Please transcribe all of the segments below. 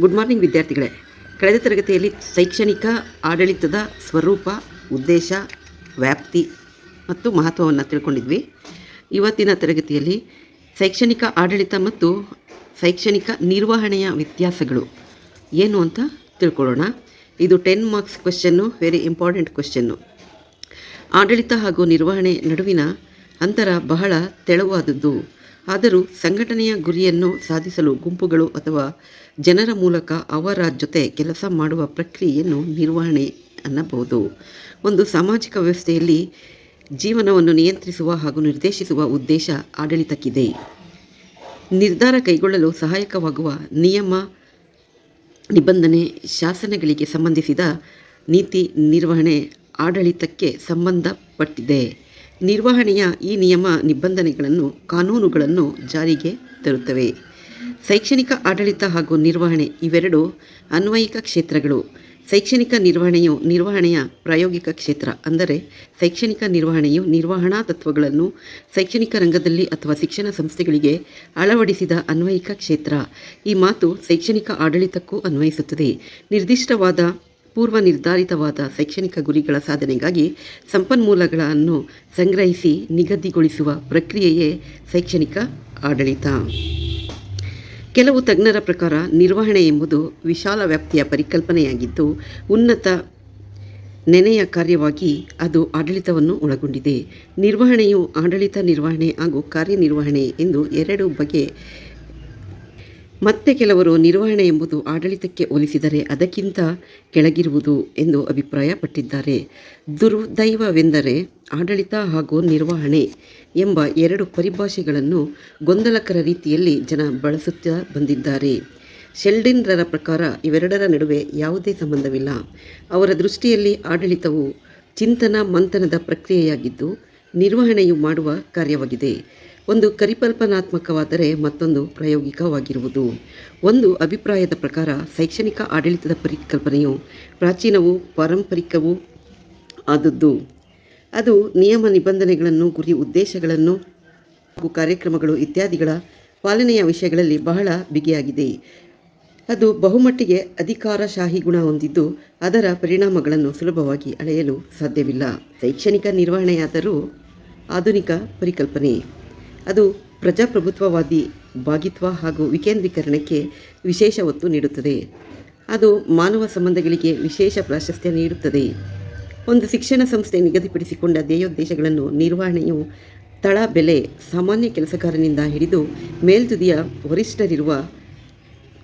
Good morning ವಿದ್ಯಾರ್ಥಿಗಳೇ. ಕಳೆದ ತರಗತಿಯಲ್ಲಿ ಶೈಕ್ಷಣಿಕ, ಆಡಳಿತದ ಸ್ವರೂಪ, ಉದ್ದೇಶ, ವ್ಯಾಪ್ತಿ ಮತ್ತು ಮಹತ್ವವನ್ನು ತಿಳ್ಕೊಂಡಿದ್ವಿ. ಇವತ್ತಿನ ತರಗತಿಯಲ್ಲಿ ಶೈಕ್ಷಣಿಕ, ಆಡಳಿತ ಮತ್ತು ಶೈಕ್ಷಣಿಕ ನಿರ್ವಹಣೆಯ ವ್ಯತ್ಯಾಸಗಳು ಏನು ಅಂತ ತಿಳ್ಕೊಳ್ಳೋಣ. ಇದು ten marks question very important question ಆಡಳಿತ ಹಾಗೂ ನಿರ್ವಹಣೆ ನಡುವಿನ ಅಂತರ ಬಹಳ ತೆಳುವಾದದ್ದು. ಆದರೂ ಸಂಘಟನೆಯ ಗುರಿಯನ್ನು ಸಾಧಿಸಲು ಗುಂಪುಗಳು ಅಥವಾ ಜನರ ಮೂಲಕ ಅವರ ಜೊತೆ ಕೆಲಸ ಮಾಡುವ ಪ್ರಕ್ರಿಯೆಯನ್ನು ನಿರ್ವಹಣೆ ಅನ್ನಬಹುದು. ಒಂದು ಸಾಮಾಜಿಕ ವ್ಯವಸ್ಥೆಯಲ್ಲಿ ಜೀವನವನ್ನು ನಿಯಂತ್ರಿಸುವ ಹಾಗೂ ನಿರ್ದೇಶಿಸುವ ಉದ್ದೇಶ ಆಡಳಿತಕ್ಕಿದೆ. ನಿರ್ಧಾರ ಕೈಗೊಳ್ಳಲು ಸಹಾಯಕವಾಗುವ ನಿಯಮ, ನಿಬಂಧನೆ, ಶಾಸನಗಳಿಗೆ ಸಂಬಂಧಿಸಿದ ನೀತಿ ನಿರ್ವಹಣೆ ಆಡಳಿತಕ್ಕೆ ಸಂಬಂಧಪಟ್ಟಿದೆ. ನಿರ್ವಹಣೆಯ ಈ ನಿಯಮ ನಿಬಂಧನೆಗಳನ್ನು ಕಾನೂನುಗಳನ್ನು ಜಾರಿಗೆ ತರುತ್ತವೆ. ಶೈಕ್ಷಣಿಕ ಆಡಳಿತ ಹಾಗೂ ನಿರ್ವಹಣೆ ಇವೆರಡು ಅನ್ವಯಿಕ ಕ್ಷೇತ್ರಗಳು. ಶೈಕ್ಷಣಿಕ ನಿರ್ವಹಣೆಯು ನಿರ್ವಹಣೆಯ ಪ್ರಾಯೋಗಿಕ ಕ್ಷೇತ್ರ ಅಂದರೆ ಶೈಕ್ಷಣಿಕ ನಿರ್ವಹಣೆಯು ನಿರ್ವಹಣಾ ತತ್ವಗಳನ್ನು ಶೈಕ್ಷಣಿಕ ರಂಗದಲ್ಲಿ ಅಥವಾ ಶಿಕ್ಷಣ ಸಂಸ್ಥೆಗಳಿಗೆ ಅಳವಡಿಸಿದ ಅನ್ವಯಿಕ ಕ್ಷೇತ್ರ. ಈ ಮಾತು ಶೈಕ್ಷಣಿಕ ಆಡಳಿತಕ್ಕೂ ಅನ್ವಯಿಸುತ್ತದೆ. ನಿರ್ದಿಷ್ಟವಾದ ಪೂರ್ವ ನಿರ್ಧಾರಿತವಾದ ಶೈಕ್ಷಣಿಕ ಗುರಿಗಳ ಸಾಧನೆಗಾಗಿ ಸಂಪನ್ಮೂಲಗಳನ್ನು ಸಂಗ್ರಹಿಸಿ ನಿಗದಿಗೊಳಿಸುವ ಪ್ರಕ್ರಿಯೆಯೇ ಶೈಕ್ಷಣಿಕ ಆಡಳಿತ. ಕೆಲವು ತಜ್ಞರ ಪ್ರಕಾರ ನಿರ್ವಹಣೆ ಎಂಬುದು ವಿಶಾಲ ವ್ಯಾಪ್ತಿಯ ಪರಿಕಲ್ಪನೆಯಾಗಿದ್ದು, ಉನ್ನತ ನೆನೆಯ ಕಾರ್ಯವಾಗಿ ಅದು ಆಡಳಿತವನ್ನು ಒಳಗೊಂಡಿದೆ. ನಿರ್ವಹಣೆಯು ಆಡಳಿತ ನಿರ್ವಹಣೆ ಹಾಗೂ ಕಾರ್ಯನಿರ್ವಹಣೆ ಎಂದು ಎರಡು ಬಗೆ ಮತ್ತೆ ಕೆಲವರು ನಿರ್ವಹಣೆ ಎಂಬುದು ಆಡಳಿತಕ್ಕೆ ಹೋಲಿಸಿದರೆ ಅದಕ್ಕಿಂತ ಕೆಳಗಿರುವುದು ಎಂದು ಅಭಿಪ್ರಾಯಪಟ್ಟಿದ್ದಾರೆ. ದುರ್ದೈವವೆಂದರೆ ಆಡಳಿತ ಹಾಗೂ ನಿರ್ವಹಣೆ ಎಂಬ ಎರಡು ಪರಿಭಾಷೆಗಳನ್ನು ಗೊಂದಲಕರ ರೀತಿಯಲ್ಲಿ ಜನ ಬಳಸುತ್ತಾ ಬಂದಿದ್ದಾರೆ. ಶೆಲ್ಡಿನ್ರರ ಪ್ರಕಾರ ಇವೆರಡರ ನಡುವೆ ಯಾವುದೇ ಸಂಬಂಧವಿಲ್ಲ. ಅವರ ದೃಷ್ಟಿಯಲ್ಲಿ ಆಡಳಿತವು ಚಿಂತನ ಮಂಥನದ ಪ್ರಕ್ರಿಯೆಯಾಗಿದ್ದು ನಿರ್ವಹಣೆಯು ಮಾಡುವ ಕಾರ್ಯವಾಗಿದೆ. ಒಂದು ಪರಿಕಲ್ಪನಾತ್ಮಕವಾದರೆ ಮತ್ತೊಂದು ಪ್ರಾಯೋಗಿಕವಾಗಿರುವುದು. ಒಂದು ಅಭಿಪ್ರಾಯದ ಪ್ರಕಾರ ಶೈಕ್ಷಣಿಕ ಆಡಳಿತದ ಪರಿಕಲ್ಪನೆಯು ಪ್ರಾಚೀನವೂ ಪಾರಂಪರಿಕವೂ ಆದದ್ದು. ಅದು ನಿಯಮ ನಿಬಂಧನೆಗಳನ್ನು, ಗುರಿ ಉದ್ದೇಶಗಳನ್ನು, ಹಾಗೂ ಕಾರ್ಯಕ್ರಮಗಳು ಇತ್ಯಾದಿಗಳ ಪಾಲನೆಯ ವಿಷಯಗಳಲ್ಲಿ ಬಹಳ ಬಿಗಿಯಾಗಿದೆ. ಅದು ಬಹುಮಟ್ಟಿಗೆ ಅಧಿಕಾರಶಾಹಿ ಗುಣ ಹೊಂದಿದ್ದು, ಅದರ ಪರಿಣಾಮಗಳನ್ನು ಸುಲಭವಾಗಿ ಅಳೆಯಲು ಸಾಧ್ಯವಿಲ್ಲ. ಶೈಕ್ಷಣಿಕ ನಿರ್ವಹಣೆಯಾದರೂ ಆಧುನಿಕ ಪರಿಕಲ್ಪನೆ. ಅದು ಪ್ರಜಾಪ್ರಭುತ್ವವಾದಿ ಭಾಗಿತ್ವ ಹಾಗೂ ವಿಕೇಂದ್ರೀಕರಣಕ್ಕೆ ವಿಶೇಷ ಒತ್ತು ನೀಡುತ್ತದೆ. ಅದು ಮಾನವ ಸಂಬಂಧಗಳಿಗೆ ವಿಶೇಷ ಪ್ರಾಶಸ್ತ್ಯ ನೀಡುತ್ತದೆ. ಒಂದು ಶಿಕ್ಷಣ ಸಂಸ್ಥೆ ನಿಗದಿಪಡಿಸಿಕೊಂಡ ಧ್ಯೇಯೋದ್ದೇಶಗಳನ್ನು ನಿರ್ವಹಣೆಯು ತಳ ಬೆಲೆ, ಸಾಮಾನ್ಯ ಕೆಲಸಗಾರನಿಂದ ಹಿಡಿದು ಮೇಲ್ತುದಿಯ ವರಿಷ್ಠರಿರುವ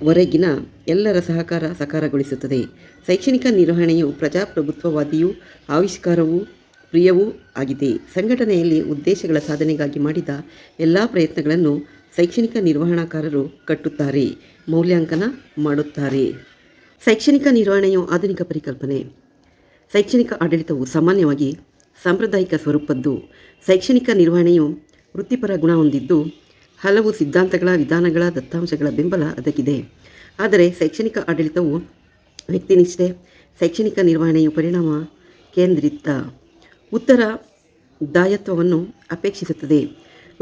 ವರೆಗಿನ ಎಲ್ಲರ ಸಹಕಾರ ಸಕಾರಗೊಳಿಸುತ್ತದೆ. ಶೈಕ್ಷಣಿಕ ನಿರ್ವಹಣೆಯು ಪ್ರಜಾಪ್ರಭುತ್ವವಾದಿಯು ಆವಿಷ್ಕಾರವೂ ಪ್ರಿಯವೂ ಆಗಿದೆ. ಸಂಘಟನೆಯಲ್ಲಿ ಉದ್ದೇಶಗಳ ಸಾಧನೆಗಾಗಿ ಮಾಡಿದ ಎಲ್ಲ ಪ್ರಯತ್ನಗಳನ್ನು ಶೈಕ್ಷಣಿಕ ನಿರ್ವಹಣಾಕಾರರು ಕಟ್ಟುತ್ತಾರೆ, ಮೌಲ್ಯಾಂಕನ ಮಾಡುತ್ತಾರೆ. ಶೈಕ್ಷಣಿಕ ನಿರ್ವಹಣೆಯು ಆಧುನಿಕ ಪರಿಕಲ್ಪನೆ. ಶೈಕ್ಷಣಿಕ ಆಡಳಿತವು ಸಾಮಾನ್ಯವಾಗಿ ಸಾಂಪ್ರದಾಯಿಕ ಸ್ವರೂಪದ್ದು. ಶೈಕ್ಷಣಿಕ ನಿರ್ವಹಣೆಯು ವೃತ್ತಿಪರ ಗುಣ ಹೊಂದಿದ್ದು, ಹಲವು ಸಿದ್ಧಾಂತಗಳ, ವಿಧಾನಗಳ, ದತ್ತಾಂಶಗಳ ಬೆಂಬಲ ಅದಕ್ಕಿದೆ. ಆದರೆ ಶೈಕ್ಷಣಿಕ ಆಡಳಿತವು ವ್ಯಕ್ತಿನಿಷ್ಠೆ, ಶೈಕ್ಷಣಿಕ ನಿರ್ವಹಣೆಯು ಪರಿಣಾಮ ಕೇಂದ್ರಿತ. ಉತ್ತರದಾಯತ್ವವನ್ನು ಅಪೇಕ್ಷಿಸುತ್ತದೆ.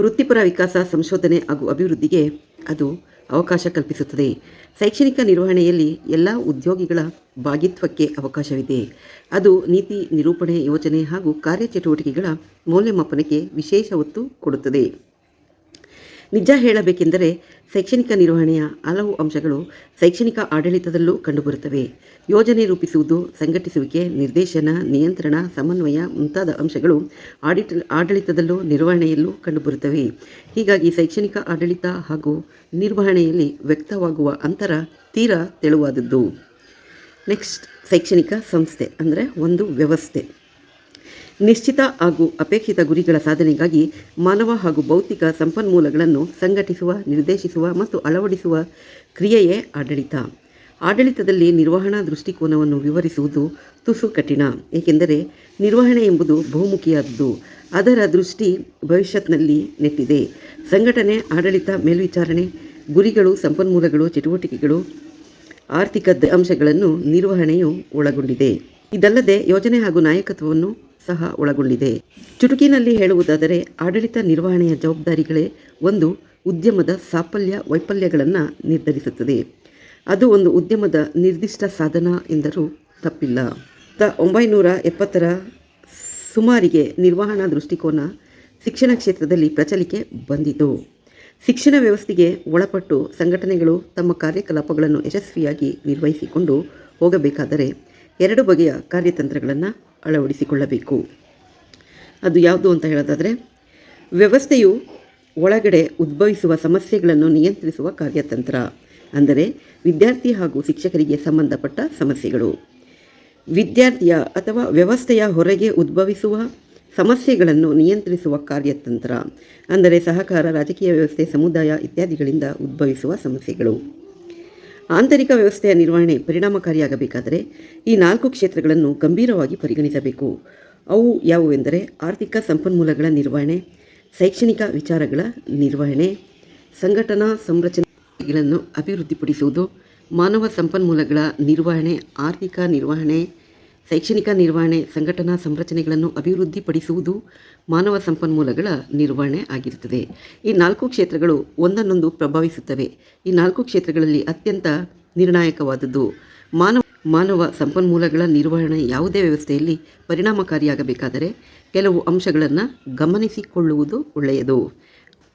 ವೃತ್ತಿಪರ ವಿಕಾಸ, ಸಂಶೋಧನೆ ಹಾಗೂ ಅಭಿವೃದ್ಧಿಗೆ ಅದು ಅವಕಾಶ ಕಲ್ಪಿಸುತ್ತದೆ. ಶೈಕ್ಷಣಿಕ ನಿರ್ವಹಣೆಯಲ್ಲಿ ಎಲ್ಲ ಉದ್ಯೋಗಿಗಳ ಭಾಗಿತ್ವಕ್ಕೆ ಅವಕಾಶವಿದೆ. ಅದು ನೀತಿ ನಿರೂಪಣೆ ಯೋಜನೆ ಹಾಗೂ ಕಾರ್ಯಚಟುವಟಿಕೆಗಳ ಮೌಲ್ಯಮಾಪನಕ್ಕೆ ವಿಶೇಷ ಒತ್ತು ಕೊಡುತ್ತದೆ. ನಿಜ ಹೇಳಬೇಕೆಂದರೆ ಶೈಕ್ಷಣಿಕ ನಿರ್ವಹಣೆಯ ಹಲವು ಅಂಶಗಳು ಶೈಕ್ಷಣಿಕ ಆಡಳಿತದಲ್ಲೂ ಕಂಡುಬರುತ್ತವೆ. ಯೋಜನೆ ರೂಪಿಸುವುದು, ಸಂಘಟಿಸುವಿಕೆ, ನಿರ್ದೇಶನ, ನಿಯಂತ್ರಣ, ಸಮನ್ವಯ ಮುಂತಾದ ಅಂಶಗಳು ಆಡಿಟ್, ಆಡಳಿತದಲ್ಲೂ ನಿರ್ವಹಣೆಯಲ್ಲೂ ಕಂಡುಬರುತ್ತವೆ. ಹೀಗಾಗಿ ಶೈಕ್ಷಣಿಕ ಆಡಳಿತ ಹಾಗೂ ನಿರ್ವಹಣೆಯಲ್ಲಿ ವ್ಯಕ್ತವಾಗುವ ಅಂತರ ತೀರಾ ತೆಳುವಾದದ್ದು. ನೆಕ್ಸ್ಟ್, ಶೈಕ್ಷಣಿಕ ಸಂಸ್ಥೆ, ಅಂದರೆ ಒಂದು ವ್ಯವಸ್ಥೆ. ನಿಶ್ಚಿತ ಹಾಗೂ ಅಪೇಕ್ಷಿತ ಗುರಿಗಳ ಸಾಧನೆಗಾಗಿ ಮಾನವ ಹಾಗೂ ಭೌತಿಕ ಸಂಪನ್ಮೂಲಗಳನ್ನು ಸಂಘಟಿಸುವ, ನಿರ್ದೇಶಿಸುವ ಮತ್ತು ಅಳವಡಿಸುವ ಕ್ರಿಯೆಯೇ ಆಡಳಿತ. ಆಡಳಿತದಲ್ಲಿ ನಿರ್ವಹಣಾ ದೃಷ್ಟಿಕೋನವನ್ನು ವಿವರಿಸುವುದು ತುಸು ಕಠಿಣ, ಏಕೆಂದರೆ ನಿರ್ವಹಣೆ ಎಂಬುದು ಬಹುಮುಖಿಯಾದದ್ದು ಅದರ ದೃಷ್ಟಿ ಭವಿಷ್ಯತ್ನಲ್ಲಿ ನೆಟ್ಟಿದೆ. ಸಂಘಟನೆ, ಆಡಳಿತ, ಮೇಲ್ವಿಚಾರಣೆ, ಗುರಿಗಳು, ಸಂಪನ್ಮೂಲಗಳು, ಚಟುವಟಿಕೆಗಳು, ಆರ್ಥಿಕ ಅಂಶಗಳನ್ನು ನಿರ್ವಹಣೆಯು ಒಳಗೊಂಡಿದೆ. ಇದಲ್ಲದೆ ಯೋಜನೆ ಹಾಗೂ ನಾಯಕತ್ವವನ್ನು ಸಹ ಒಳಗೊಂಡಿದೆ. ಚುಟುಕಿನಲ್ಲಿ ಹೇಳುವುದಾದರೆ, ಆಡಳಿತ ನಿರ್ವಹಣೆಯ ಜವಾಬ್ದಾರಿಗಳೇ ಒಂದು ಉದ್ಯಮದ ಸಾಫಲ್ಯ, ವೈಫಲ್ಯಗಳನ್ನು ನಿರ್ಧರಿಸುತ್ತದೆ. ಅದು ಒಂದು ಉದ್ಯಮದ ನಿರ್ದಿಷ್ಟ ಸಾಧನ ಎಂದರೂ ತಪ್ಪಿಲ್ಲ. ತ ಒಂಬೈನೂರ ಎಪ್ಪತ್ತರ ಸುಮಾರಿಗೆ ನಿರ್ವಹಣಾ ದೃಷ್ಟಿಕೋನ ಶಿಕ್ಷಣ ಕ್ಷೇತ್ರದಲ್ಲಿ ಪ್ರಚಲಿಕೆ ಬಂದಿತು. ಶಿಕ್ಷಣ ವ್ಯವಸ್ಥೆಗೆ ಒಳಪಟ್ಟು ಸಂಘಟನೆಗಳು ತಮ್ಮ ಕಾರ್ಯಕಲಾಪಗಳನ್ನು ಯಶಸ್ವಿಯಾಗಿ ನಿರ್ವಹಿಸಿಕೊಂಡು ಹೋಗಬೇಕಾದರೆ ಎರಡು ಬಗೆಯ ಕಾರ್ಯತಂತ್ರಗಳನ್ನು ಅಳವಡಿಸಿಕೊಳ್ಳಬೇಕು. ಅದು ಯಾವುದು ಅಂತ ಹೇಳೋದಾದರೆ, ವ್ಯವಸ್ಥೆಯು ಒಳಗಡೆ ಉದ್ಭವಿಸುವ ಸಮಸ್ಯೆಗಳನ್ನು ನಿಯಂತ್ರಿಸುವ ಕಾರ್ಯತಂತ್ರ, ಅಂದರೆ ವಿದ್ಯಾರ್ಥಿ ಹಾಗೂ ಶಿಕ್ಷಕರಿಗೆ ಸಂಬಂಧಪಟ್ಟ ಸಮಸ್ಯೆಗಳು. ವಿದ್ಯಾರ್ಥಿಯ ಅಥವಾ ವ್ಯವಸ್ಥೆಯ ಹೊರಗೆ ಉದ್ಭವಿಸುವ ಸಮಸ್ಯೆಗಳನ್ನು ನಿಯಂತ್ರಿಸುವ ಕಾರ್ಯತಂತ್ರ, ಅಂದರೆ ಸಹಕಾರ, ರಾಜಕೀಯ ವ್ಯವಸ್ಥೆ, ಸಮುದಾಯ ಇತ್ಯಾದಿಗಳಿಂದ ಉದ್ಭವಿಸುವ ಸಮಸ್ಯೆಗಳು. ಆಂತರಿಕ ವ್ಯವಸ್ಥೆಯ ನಿರ್ವಹಣೆ ಪರಿಣಾಮಕಾರಿಯಾಗಬೇಕಾದರೆ ಈ ನಾಲ್ಕು ಕ್ಷೇತ್ರಗಳನ್ನು ಗಂಭೀರವಾಗಿ ಪರಿಗಣಿಸಬೇಕು. ಅವು ಯಾವುವೆಂದರೆ ಆರ್ಥಿಕ ಸಂಪನ್ಮೂಲಗಳ ನಿರ್ವಹಣೆ, ಶೈಕ್ಷಣಿಕ ವಿಚಾರಗಳ ನಿರ್ವಹಣೆ, ಸಂಘಟನಾ ಸಂರಚನೆಗಳನ್ನು ಅಭಿವೃದ್ಧಿಪಡಿಸುವುದು, ಮಾನವ ಸಂಪನ್ಮೂಲಗಳ ನಿರ್ವಹಣೆ, ಆರ್ಥಿಕ ನಿರ್ವಹಣೆ ಶೈಕ್ಷಣಿಕ ನಿರ್ವಹಣೆ, ಸಂಘಟನಾ ಸಂರಚನೆಗಳನ್ನು ಅಭಿವೃದ್ಧಿಪಡಿಸುವುದು ಮಾನವ ಸಂಪನ್ಮೂಲಗಳ ನಿರ್ವಹಣೆ ಆಗಿರುತ್ತದೆ. ಈ ನಾಲ್ಕು ಕ್ಷೇತ್ರಗಳು ಒಂದನ್ನೊಂದು ಪ್ರಭಾವಿಸುತ್ತವೆ. ಈ ನಾಲ್ಕು ಕ್ಷೇತ್ರಗಳಲ್ಲಿ ಅತ್ಯಂತ ನಿರ್ಣಾಯಕವಾದದ್ದು ಮಾನವ ಮಾನವ ಸಂಪನ್ಮೂಲಗಳ ನಿರ್ವಹಣೆ ಯಾವುದೇ ವ್ಯವಸ್ಥೆಯಲ್ಲಿ ಪರಿಣಾಮಕಾರಿಯಾಗಬೇಕಾದರೆ ಕೆಲವು ಅಂಶಗಳನ್ನು ಗಮನಿಸಿಕೊಳ್ಳುವುದು ಒಳ್ಳೆಯದು.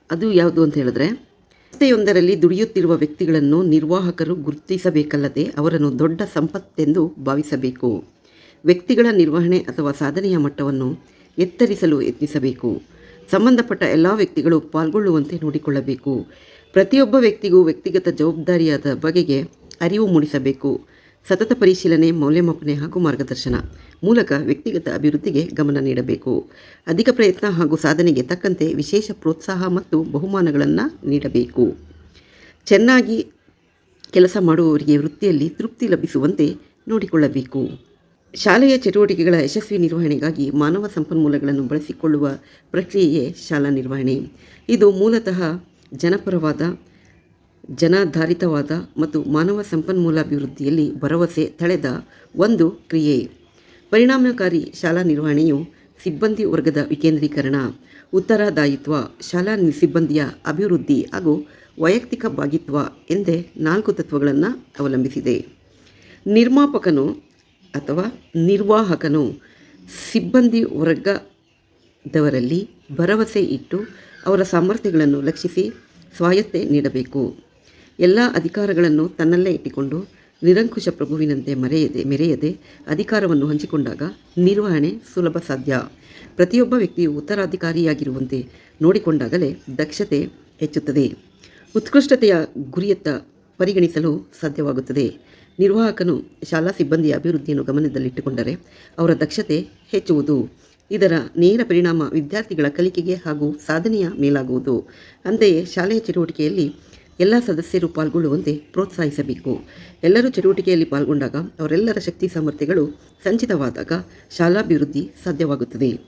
ಅದು ಯಾವುದು ಅಂತ ಹೇಳಿದ್ರೆ ಸಂಸ್ಥೆಯೊಂದರಲ್ಲಿ ದುಡಿಯುತ್ತಿರುವ ವ್ಯಕ್ತಿಗಳನ್ನು ನಿರ್ವಾಹಕರು ಗುರುತಿಸಬೇಕಲ್ಲದೆ ಅವರನ್ನು ದೊಡ್ಡ ಸಂಪತ್ತೆಂದು ಭಾವಿಸಬೇಕು. ವ್ಯಕ್ತಿಗಳ ನಿರ್ವಹಣೆ ಅಥವಾ ಸಾಧನೆಯ ಮಟ್ಟವನ್ನು ಎತ್ತರಿಸಲು ಯತ್ನಿಸಬೇಕು. ಸಂಬಂಧಪಟ್ಟ ಎಲ್ಲ ವ್ಯಕ್ತಿಗಳು ಪಾಲ್ಗೊಳ್ಳುವಂತೆ ನೋಡಿಕೊಳ್ಳಬೇಕು. ಪ್ರತಿಯೊಬ್ಬ ವ್ಯಕ್ತಿಗೂ ವ್ಯಕ್ತಿಗತ ಜವಾಬ್ದಾರಿಯಾದ ಬಗೆಗೆ ಅರಿವು ಮೂಡಿಸಬೇಕು. ಸತತ ಪರಿಶೀಲನೆ, ಮೌಲ್ಯಮಾಪನೆ ಹಾಗೂ ಮಾರ್ಗದರ್ಶನ ಮೂಲಕ ವ್ಯಕ್ತಿಗತ ಅಭಿವೃದ್ಧಿಗೆ ಗಮನ ನೀಡಬೇಕು. ಅಧಿಕ ಪ್ರಯತ್ನ ಹಾಗೂ ಸಾಧನೆಗೆ ತಕ್ಕಂತೆ ವಿಶೇಷ ಪ್ರೋತ್ಸಾಹ ಮತ್ತು ಬಹುಮಾನಗಳನ್ನು ನೀಡಬೇಕು. ಚೆನ್ನಾಗಿ ಕೆಲಸ ಮಾಡುವವರಿಗೆ ವೃತ್ತಿಯಲ್ಲಿ ತೃಪ್ತಿ ಲಭಿಸುವಂತೆ ನೋಡಿಕೊಳ್ಳಬೇಕು. ಶಾಲೆಯ ಚಟುವಟಿಕೆಗಳ ಯಶಸ್ವಿ ನಿರ್ವಹಣೆಗಾಗಿ ಮಾನವ ಸಂಪನ್ಮೂಲಗಳನ್ನು ಬಳಸಿಕೊಳ್ಳುವ ಪ್ರಕ್ರಿಯೆಯೇ ಶಾಲಾ ನಿರ್ವಹಣೆ. ಇದು ಮೂಲತಃ ಜನಪರವಾದ, ಜನಾಧಾರಿತವಾದ ಮತ್ತು ಮಾನವ ಸಂಪನ್ಮೂಲ ಅಭಿವೃದ್ಧಿಯಲ್ಲಿ ಭರವಸೆ ತಳೆದ ಒಂದು ಕ್ರಿಯೆ. ಪರಿಣಾಮಕಾರಿ ಶಾಲಾ ನಿರ್ವಹಣೆಯು ಸಿಬ್ಬಂದಿ ವರ್ಗದ ವಿಕೇಂದ್ರೀಕರಣ, ಉತ್ತರದಾಯಿತ್ವ, ಶಾಲಾ ಸಿಬ್ಬಂದಿಯ ಅಭಿವೃದ್ಧಿ ಹಾಗೂ ವೈಯಕ್ತಿಕ ಭಾಗಿತ್ವ ಎಂದೇ ನಾಲ್ಕು ತತ್ವಗಳನ್ನು ಅವಲಂಬಿಸಿದೆ. ನಿರ್ಮಾಪಕನು ಅಥವಾ ನಿರ್ವಾಹಕನು ಸಿಬ್ಬಂದಿ ವರ್ಗದವರಲ್ಲಿ ಭರವಸೆ ಇಟ್ಟು ಅವರ ಸಾಮರ್ಥ್ಯಗಳನ್ನು ಲಕ್ಷಿಸಿ ಸ್ವಾಯತ್ತೆ ನೀಡಬೇಕು. ಎಲ್ಲ ಅಧಿಕಾರಗಳನ್ನು ತನ್ನಲ್ಲೇ ಇಟ್ಟುಕೊಂಡು ನಿರಂಕುಶ ಪ್ರಭುವಿನಂತೆ ಮರೆಯದೆ, ಮೆರೆಯದೆ ಅಧಿಕಾರವನ್ನು ಹಂಚಿಕೊಂಡಾಗ ನಿರ್ವಹಣೆ ಸುಲಭ ಸಾಧ್ಯ. ಪ್ರತಿಯೊಬ್ಬ ವ್ಯಕ್ತಿಯು ಉತ್ತರಾಧಿಕಾರಿಯಾಗಿರುವಂತೆ ನೋಡಿಕೊಂಡಾಗಲೇ ದಕ್ಷತೆ ಹೆಚ್ಚುತ್ತದೆ. ಉತ್ಕೃಷ್ಟತೆಯ ಗುರಿಯತ್ತ ಪರಿಗಣಿಸಲು ಸಾಧ್ಯವಾಗುತ್ತದೆ. ನಿರ್ವಾಹಕನು ಶಾಲಾ ಸಿಬ್ಬಂದಿಯ ಅಭಿವೃದ್ಧಿಯನ್ನು ಗಮನದಲ್ಲಿಟ್ಟುಕೊಂಡರೆ ಅವರ ದಕ್ಷತೆ ಹೆಚ್ಚುವುದು. ಇದರ ನೇರ ಪರಿಣಾಮ ವಿದ್ಯಾರ್ಥಿಗಳ ಕಲಿಕೆಗೆ ಹಾಗೂ ಸಾಧನೆಯ ಮೇಲಾಗುವುದು. ಅಂತೆಯೇ ಶಾಲೆಯ ಚಟುವಟಿಕೆಯಲ್ಲಿ ಎಲ್ಲ ಸದಸ್ಯರು ಪಾಲ್ಗೊಳ್ಳುವಂತೆ ಪ್ರೋತ್ಸಾಹಿಸಬೇಕು. ಎಲ್ಲರೂ ಚಟುವಟಿಕೆಯಲ್ಲಿ ಪಾಲ್ಗೊಂಡಾಗ ಅವರೆಲ್ಲರ ಶಕ್ತಿ ಸಾಮರ್ಥ್ಯಗಳು ಸಂಚಿತವಾದಾಗ ಶಾಲಾಭಿವೃದ್ಧಿ ಸಾಧ್ಯವಾಗುತ್ತದೆ.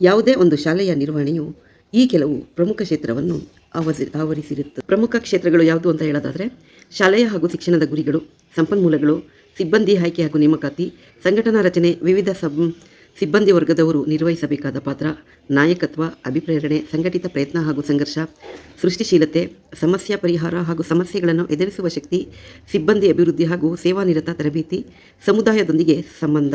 ಯಾವುದೇ ಒಂದು ಶಾಲೆಯ ನಿರ್ವಹಣೆಯು ಈ ಕೆಲವು ಪ್ರಮುಖ ಕ್ಷೇತ್ರವನ್ನು ಆವರಿಸಿ ಆವರಿಸಿರುತ್ತದೆ ಪ್ರಮುಖ ಕ್ಷೇತ್ರಗಳು ಯಾವುದು ಅಂತ ಹೇಳೋದಾದರೆ, ಶಾಲೆಯ ಹಾಗೂ ಶಿಕ್ಷಣದ ಗುರಿಗಳು, ಸಂಪನ್ಮೂಲಗಳು, ಸಿಬ್ಬಂದಿ ಆಯ್ಕೆ ಹಾಗೂ ನೇಮಕಾತಿ, ಸಂಘಟನಾ ರಚನೆ, ವಿವಿಧ ಸಬ್, ಸಿಬ್ಬಂದಿ ವರ್ಗದವರು ನಿರ್ವಹಿಸಬೇಕಾದ ಪಾತ್ರ, ನಾಯಕತ್ವ, ಅಭಿಪ್ರೇರಣೆ, ಸಂಘಟಿತ ಪ್ರಯತ್ನ ಹಾಗೂ ಸಂಘರ್ಷ, ಸೃಷ್ಟಿಶೀಲತೆ, ಸಮಸ್ಯೆ ಪರಿಹಾರ ಹಾಗೂ ಸಮಸ್ಯೆಗಳನ್ನು ಎದುರಿಸುವ ಶಕ್ತಿ, ಸಿಬ್ಬಂದಿ ಅಭಿವೃದ್ಧಿ ಹಾಗೂ ಸೇವಾನಿರತ ತರಬೇತಿ, ಸಮುದಾಯದೊಂದಿಗೆ ಸಂಬಂಧ.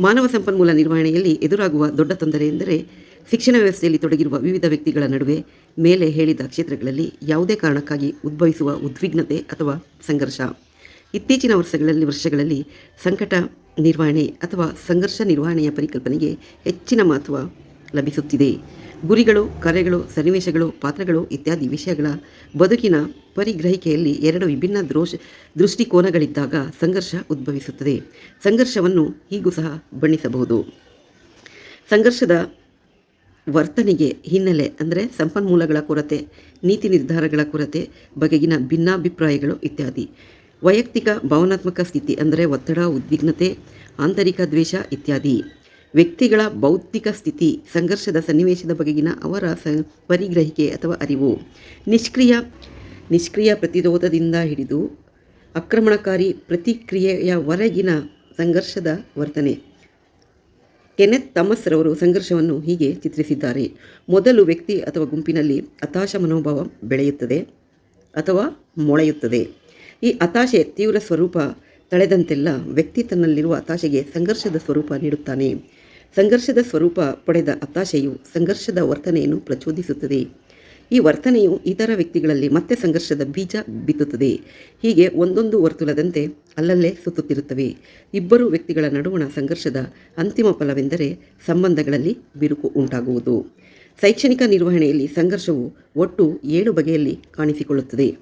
ಮಾನವ ಸಂಪನ್ಮೂಲ ನಿರ್ವಹಣೆಯಲ್ಲಿ ಎದುರಾಗುವ ದೊಡ್ಡ ತೊಂದರೆ ಎಂದರೆ ಶಿಕ್ಷಣ ವ್ಯವಸ್ಥೆಯಲ್ಲಿ ತೊಡಗಿರುವ ವಿವಿಧ ವ್ಯಕ್ತಿಗಳ ನಡುವೆ ಮೇಲೆ ಹೇಳಿದ ಕ್ಷೇತ್ರಗಳಲ್ಲಿ ಯಾವುದೇ ಕಾರಣಕ್ಕಾಗಿ ಉದ್ಭವಿಸುವ ಉದ್ವಿಗ್ನತೆ ಅಥವಾ ಸಂಘರ್ಷ. ಇತ್ತೀಚಿನ ವರ್ಷಗಳಲ್ಲಿ ವರ್ಷಗಳಲ್ಲಿ ಸಂಕಟ ನಿರ್ವಹಣೆ ಅಥವಾ ಸಂಘರ್ಷ ನಿರ್ವಹಣೆಯ ಪರಿಕಲ್ಪನೆಗೆ ಹೆಚ್ಚಿನ ಮಹತ್ವ ಲಭಿಸುತ್ತಿದೆ. ಗುರಿಗಳು, ಕಾರ್ಯಗಳು, ಸನ್ನಿವೇಶಗಳು, ಪಾತ್ರಗಳು ಇತ್ಯಾದಿ ವಿಷಯಗಳ ಬದುಕಿನ ಪರಿಗ್ರಹಿಕೆಯಲ್ಲಿ ಎರಡು ವಿಭಿನ್ನ ದೋಷ ದೃಷ್ಟಿಕೋನಗಳಿದ್ದಾಗ ಸಂಘರ್ಷ ಉದ್ಭವಿಸುತ್ತದೆ. ಸಂಘರ್ಷವನ್ನು ಹೀಗೂ ಸಹ ಬಣ್ಣಿಸಬಹುದು. ಸಂಘರ್ಷದ ವರ್ತನೆಗೆ ಹಿನ್ನೆಲೆ ಅಂದರೆ ಸಂಪನ್ಮೂಲಗಳ ಕೊರತೆ, ನೀತಿ ನಿರ್ಧಾರಗಳ ಕೊರತೆ, ಬಗೆಗಿನ ಭಿನ್ನಾಭಿಪ್ರಾಯಗಳು ಇತ್ಯಾದಿ. ವೈಯಕ್ತಿಕ ಭಾವನಾತ್ಮಕ ಸ್ಥಿತಿ ಅಂದರೆ ಒತ್ತಡ, ಉದ್ವಿಗ್ನತೆ, ಆಂತರಿಕ ದ್ವೇಷ ಇತ್ಯಾದಿ. ವ್ಯಕ್ತಿಗಳ ಭೌತಿಕ ಸ್ಥಿತಿ, ಸಂಘರ್ಷದ ಸನ್ನಿವೇಶದ ಬಗೆಗಿನ ಅವರ ಸ ಪರಿಗ್ರಹಿಕೆ ಅಥವಾ ಅರಿವು. ನಿಷ್ಕ್ರಿಯ ನಿಷ್ಕ್ರಿಯ ಪ್ರತಿರೋಧದಿಂದ ಹಿಡಿದು ಆಕ್ರಮಣಕಾರಿ ಪ್ರತಿಕ್ರಿಯೆಯವರೆಗಿನ ಸಂಘರ್ಷದ ವರ್ತನೆ. ಕೆನೆತ್ ಥಾಮಸ್ ರವರು ಸಂಘರ್ಷವನ್ನು ಹೀಗೆ ಚಿತ್ರಿಸಿದ್ದಾರೆ. ಮೊದಲು ವ್ಯಕ್ತಿ ಅಥವಾ ಗುಂಪಿನಲ್ಲಿ ಹತಾಶ ಮನೋಭಾವ ಬೆಳೆಯುತ್ತದೆ ಅಥವಾ ಮೊಳೆಯುತ್ತದೆ. ಈ ಹತಾಶೆ ತೀವ್ರ ಸ್ವರೂಪ ತಳೆದಂತೆಲ್ಲ ವ್ಯಕ್ತಿ ತನ್ನಲ್ಲಿರುವ ಹತಾಶೆಗೆ ಸಂಘರ್ಷದ ಸ್ವರೂಪ ನೀಡುತ್ತಾನೆ. ಸಂಘರ್ಷದ ಸ್ವರೂಪ ಪಡೆದ ಹತಾಶೆಯು ಸಂಘರ್ಷದ ವರ್ತನೆಯನ್ನು ಪ್ರಚೋದಿಸುತ್ತದೆ. ಈ ವರ್ತನೆಯು ಇತರ ವ್ಯಕ್ತಿಗಳಲ್ಲಿ ಮತ್ತೆ ಸಂಘರ್ಷದ ಬೀಜ ಬಿತ್ತುತ್ತದೆ. ಹೀಗೆ ಒಂದೊಂದು ವರ್ತುಲದಂತೆ ಅಲ್ಲಲ್ಲೇ ಸುತ್ತುತ್ತಿರುತ್ತವೆ. ಇಬ್ಬರು ವ್ಯಕ್ತಿಗಳ ನಡುವಣ ಸಂಘರ್ಷದ ಅಂತಿಮ ಫಲವೆಂದರೆ ಸಂಬಂಧಗಳಲ್ಲಿ ಬಿರುಕು ಉಂಟಾಗುವುದು. ಶೈಕ್ಷಣಿಕ ನಿರ್ವಹಣೆಯಲ್ಲಿ ಸಂಘರ್ಷವು ಒಟ್ಟು ಏಳು ಬಗೆಯಲ್ಲಿ ಕಾಣಿಸಿಕೊಳ್ಳುತ್ತದೆ.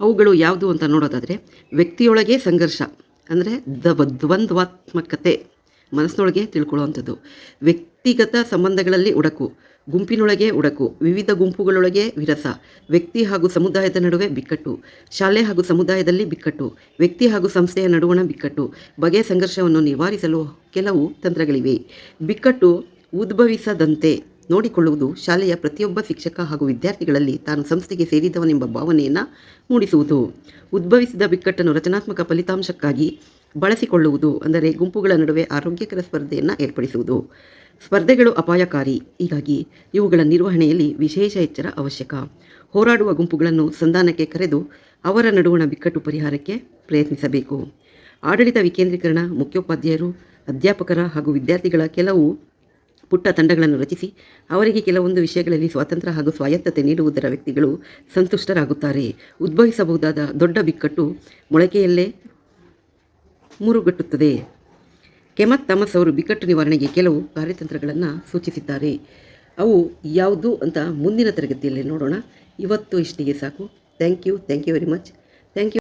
ಅವುಗಳು ಯಾವುದು ಅಂತ ನೋಡೋದಾದರೆ, ವ್ಯಕ್ತಿಯೊಳಗೆ ಸಂಘರ್ಷ, ಅಂದರೆ ದವ ದ್ವಂದ್ವಾತ್ಮಕತೆ ಮನಸ್ಸಿನೊಳಗೆ ತಿಳ್ಕೊಳ್ಳುವಂಥದ್ದು. ವ್ಯಕ್ತಿಗತ ಸಂಬಂಧಗಳಲ್ಲಿ ಉಡಕು ಗುಂಪಿನೊಳಗೆ ಉಡಕು, ವಿವಿಧ ಗುಂಪುಗಳೊಳಗೆ ವಿರಸ, ವ್ಯಕ್ತಿ ಹಾಗೂ ಸಮುದಾಯದ ನಡುವೆ ಬಿಕ್ಕಟ್ಟು, ಶಾಲೆ ಹಾಗೂ ಸಮುದಾಯದಲ್ಲಿ ಬಿಕ್ಕಟ್ಟು, ವ್ಯಕ್ತಿ ಹಾಗೂ ಸಂಸ್ಥೆಯ ನಡುವಣ ಬಿಕ್ಕಟ್ಟು ಬಗೆಯ ಸಂಘರ್ಷವನ್ನು ನಿವಾರಿಸಲು ಕೆಲವು ತಂತ್ರಗಳಿವೆ. ಬಿಕ್ಕಟ್ಟು ಉದ್ಭವಿಸದಂತೆ ನೋಡಿಕೊಳ್ಳುವುದು ಶಾಲೆಯ ಪ್ರತಿಯೊಬ್ಬ ಶಿಕ್ಷಕ ಹಾಗೂ ವಿದ್ಯಾರ್ಥಿಗಳಲ್ಲಿ ತಾನು ಸಂಸ್ಥೆಗೆ ಸೇರಿದವನೆಂಬ ಭಾವನೆಯನ್ನು ಮೂಡಿಸುವುದು. ಉದ್ಭವಿಸಿದ ಬಿಕ್ಕಟ್ಟನ್ನು ರಚನಾತ್ಮಕ ಫಲಿತಾಂಶಕ್ಕಾಗಿ ಬಳಸಿಕೊಳ್ಳುವುದು, ಅಂದರೆ ಗುಂಪುಗಳ ನಡುವೆ ಆರೋಗ್ಯಕರ ಸ್ಪರ್ಧೆಯನ್ನು ಏರ್ಪಡಿಸುವುದು. ಸ್ಪರ್ಧೆಗಳು ಅಪಾಯಕಾರಿ. ಹೀಗಾಗಿ ಇವುಗಳ ನಿರ್ವಹಣೆಯಲ್ಲಿ ವಿಶೇಷ ಎಚ್ಚರ ಅವಶ್ಯಕ. ಹೋರಾಡುವ ಗುಂಪುಗಳನ್ನು ಸಂಧಾನಕ್ಕೆ ಕರೆದು ಅವರ ನಡುವಣ ಬಿಕ್ಕಟ್ಟು ಪರಿಹಾರಕ್ಕೆ ಪ್ರಯತ್ನಿಸಬೇಕು. ಆಡಳಿತ ವಿಕೇಂದ್ರೀಕರಣ, ಮುಖ್ಯೋಪಾಧ್ಯಾಯರು, ಅಧ್ಯಾಪಕರ ಹಾಗೂ ವಿದ್ಯಾರ್ಥಿಗಳ ಕೆಲವು ಪುಟ್ಟ ತಂಡಗಳನ್ನು ರಚಿಸಿ ಅವರಿಗೆ ಕೆಲವೊಂದು ವಿಷಯಗಳಲ್ಲಿ ಸ್ವಾತಂತ್ರ್ಯ ಹಾಗೂ ಸ್ವಾಯತ್ತತೆ ನೀಡುವುದರ ವ್ಯಕ್ತಿಗಳು ಸಂತುಷ್ಟರಾಗುತ್ತಾರೆ. ಉದ್ಭವಿಸಬಹುದಾದ ದೊಡ್ಡ ಬಿಕ್ಕಟ್ಟು ಮೊಳಕೆಯಲ್ಲೇ ಮುರುಗಟ್ಟುತ್ತದೆ. ಕೆಮತ್ ಥಾಮಸ್ ಅವರು ಬಿಕ್ಕಟ್ಟು ನಿವಾರಣೆಗೆ ಕೆಲವು ಕಾರ್ಯತಂತ್ರಗಳನ್ನು ಸೂಚಿಸಿದ್ದಾರೆ. ಅವು ಯಾವುದು ಅಂತ ಮುಂದಿನ ತರಗತಿಯಲ್ಲಿ ನೋಡೋಣ. ಇವತ್ತು ಇಷ್ಟಿಗೆ ಸಾಕು. Thank you thank you very much thank you